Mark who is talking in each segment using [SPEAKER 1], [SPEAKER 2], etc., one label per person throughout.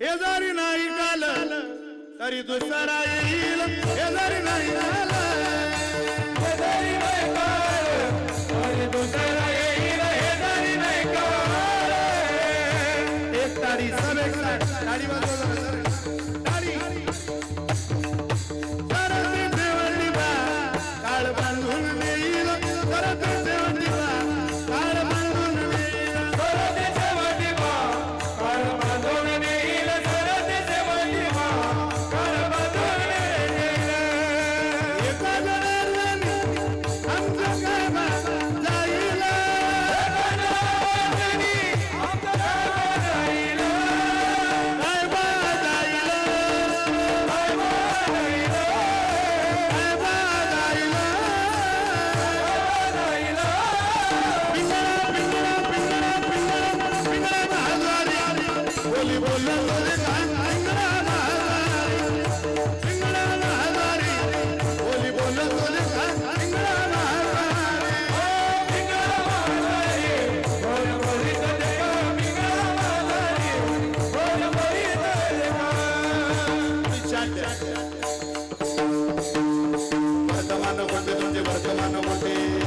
[SPEAKER 1] हे जरी नाही झालं तरी दुसरा येईल. हे जरी नाही झालं
[SPEAKER 2] हे नाही झालं तरी दुसरा येईल. हे जरी नाही का
[SPEAKER 1] एक तारी समेक्षा तारी वाजव I know what Jalanamati.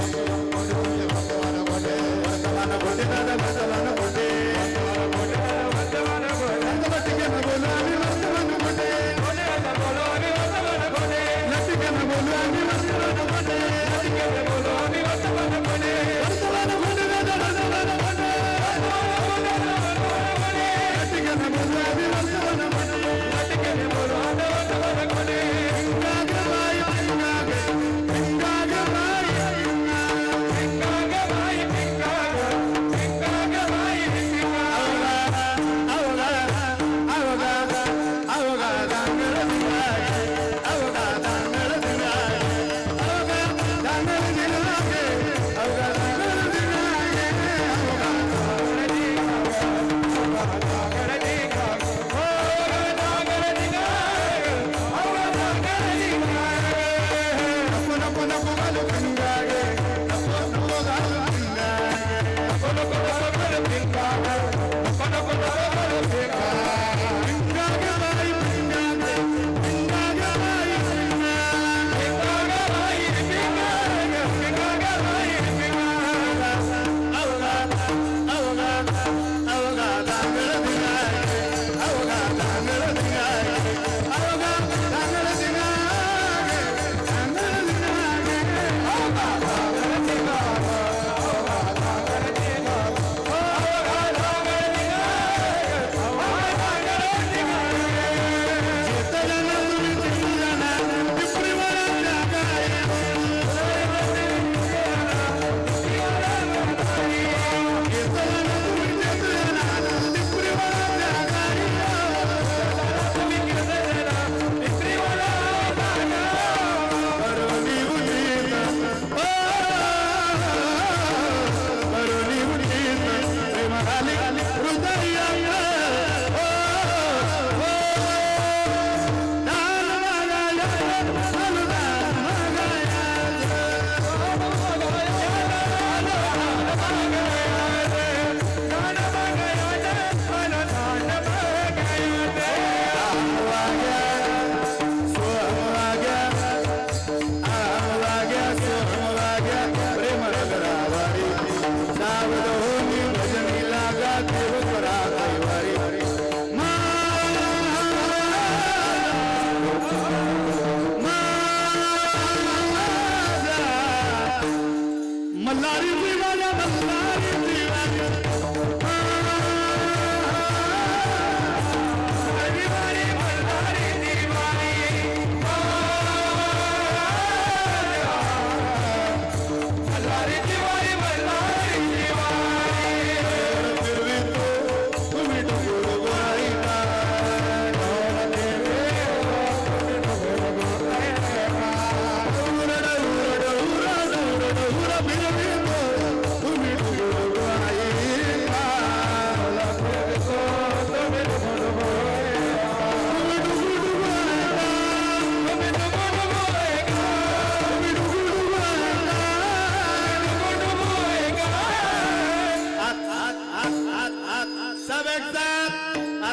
[SPEAKER 2] Аллилуйя!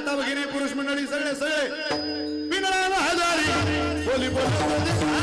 [SPEAKER 2] दाता
[SPEAKER 1] भगिनी पुरुष
[SPEAKER 3] मंडळी सगळे सगळे.
[SPEAKER 1] बिनराला हजारी बोली बोली.